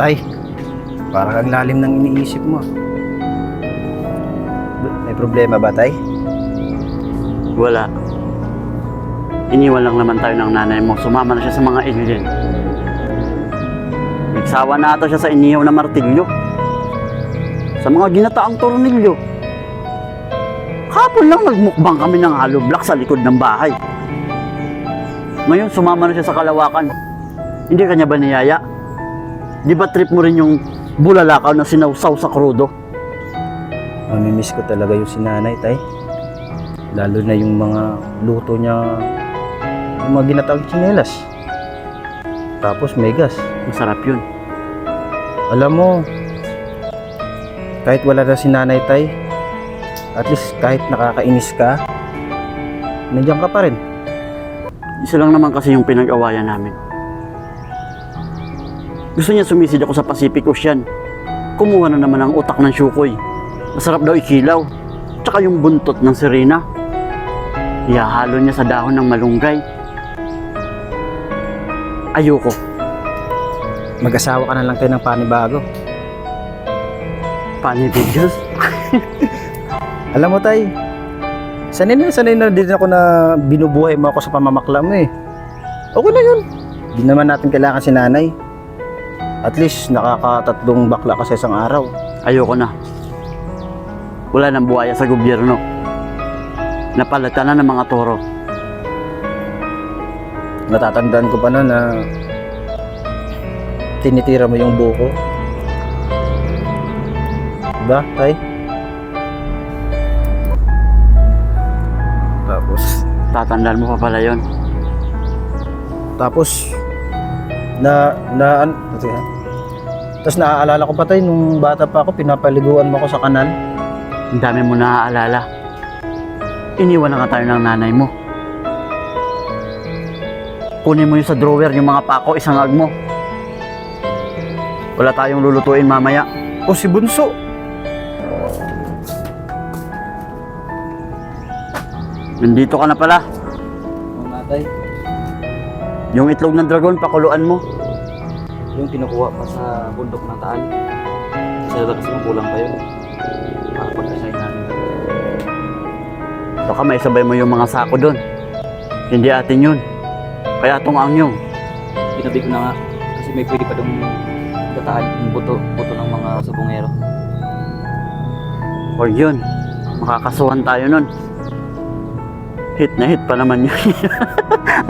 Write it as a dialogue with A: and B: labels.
A: Tay, parang ang lalim ng iniisip mo. May problema ba, Tay?
B: Wala. Iniwan lang naman tayo ng nanay mo. Sumama na siya sa mga alien. Nagsawa na ata siya sa inihaw na martilyo. Sa mga ginataang tornilyo. Kapon lang nagmukbang kami ng hollow block sa likod ng bahay. Ngayon, sumama na siya sa kalawakan. Hindi kanya ba niyaya? Di ba trip mo rin yung bulalakaw na sinawsaw sa krudo?
A: Mamimiss ko talaga yung sinanay, Tay. Lalo na yung mga luto niya, yung mga ginatawag tsinelas. Tapos may gas.
B: Masarap yun.
A: Alam mo, kahit wala na si nanay, Tay, at least kahit nakakainis ka, nandiyan ka pa rin.
B: Isa lang naman kasi yung pinag-awayan namin. Gusto niya sumisid ako sa Pacific Ocean. Kumuha na naman ang utak ng syukoy. Masarap daw ikilaw. Tsaka yung buntot ng sirena. Ihahalo niya sa dahon ng malunggay. Ayoko.
A: Mag-asawa ka na lang tayo ng panibago.
B: Panibigas.
A: Alam mo, Tay, sanay na sanay na din ako na binubuhay mo ako sa pamamakla mo eh. Okay na yun. Di naman natin kailangan si nanay. At least nakakatatlong bakla ka sa isang araw.
B: Ayoko na. Wala nang buhaya sa gobyerno. Napalitan na ng mga toro.
A: Natatandaan ko pa na na tinitira mo yung buko. Diba, Tay? Tapos,
B: Tatandaan mo pa pala yon.
A: tapos, na, na, an, tapos naaalala ko pa tayo, nung bata pa ako, pinapaliguan mo ako sa kanal.
B: Ang dami mo naaalala. Iniwan na nga tayo ng nanay mo. Kunin mo yung sa drawer, yung mga pako, isang ag mo. Wala tayong lulutuin mamaya.
A: O si Bunso.
B: Nandito ka na pala.
A: Oo nga, Tay.
B: Yung itlog ng dragon, pakuluan mo.
C: yung kinukuha pa sa bundok ng taan. Kasi kasi kung kulang pa yun. Para pag-assign natin.
B: Baka may sabay mo yung mga sako doon. Hindi atin yun. Kaya itong ang yung.
C: Ko na nga. Kasi may pwede pa dong tataan yung buto, buto ng mga subongero.
B: Or yun. Makakasuhan tayo nun. Hit na hit pa naman yun.